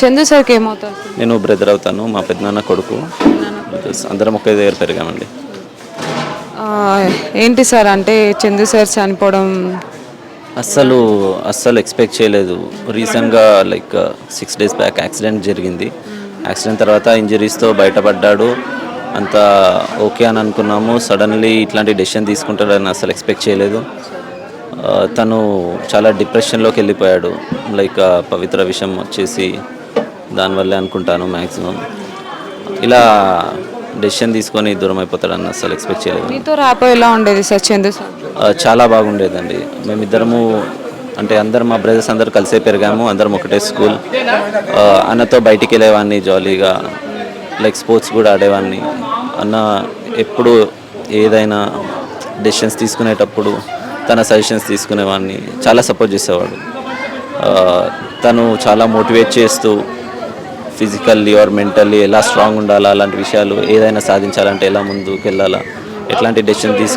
చందు సార్కి ఏమవుతారు? నేను బ్రదర్ అవుతాను మా పెద్దనాన్న కొడుకు. అందరం ఒకే దగ్గర పెరిగామండి. ఏంటి సార్ అంటే చందు సార్ చనిపోవడం? అస్సలు అస్సలు ఎక్స్పెక్ట్ చేయలేదు. రీసెంట్గా like six days back accident జరిగింది. యాక్సిడెంట్ తర్వాత ఇంజరీస్తో బయటపడ్డాడు. అంతా ఓకే అని అనుకున్నాము. సడన్లీ ఇట్లాంటి డెసిషన్ తీసుకుంటాడని అసలు ఎక్స్పెక్ట్ చేయలేదు. తను చాలా డిప్రెషన్లోకి వెళ్ళిపోయాడు. లైక్ పవిత్ర విషయం వచ్చేసి దానివల్లే అనుకుంటాను మ్యాక్సిమం ఇలా డెసిషన్ తీసుకొని దూరం అయిపోతాడని అసలు ఎక్స్పెక్ట్ చేయలేదు. మీతో ఎలా ఉండేది సార్ చందు చాలా బాగుండేదండి. మేమిద్దరము అంటే అందరం మా బ్రదర్స్ అందరు కలిసే పెరిగాము. అందరం ఒకటే స్కూల్. అన్నతో బయటికి వెళ్ళేవాడిని జాలీగా లైక్ స్పోర్ట్స్ కూడా ఆడేవాడిని అన్న ఎప్పుడు ఏదైనా డెసిషన్స్ తీసుకునేటప్పుడు తన సజెషన్స్ తీసుకునేవాడిని. చాలా సపోర్ట్ చేసేవాడు. తను చాలా మోటివేట్ చేస్తూ ఫిజికల్లీ ఆర్ మెంటల్లీ ఎలా స్ట్రాంగ్ ఉండాలా అలాంటి విషయాలు ఏదైనా సాధించాలంటే ఎలా ముందుకు వెళ్ళాలా ఎట్లాంటి డెసిషన్ తీసుకు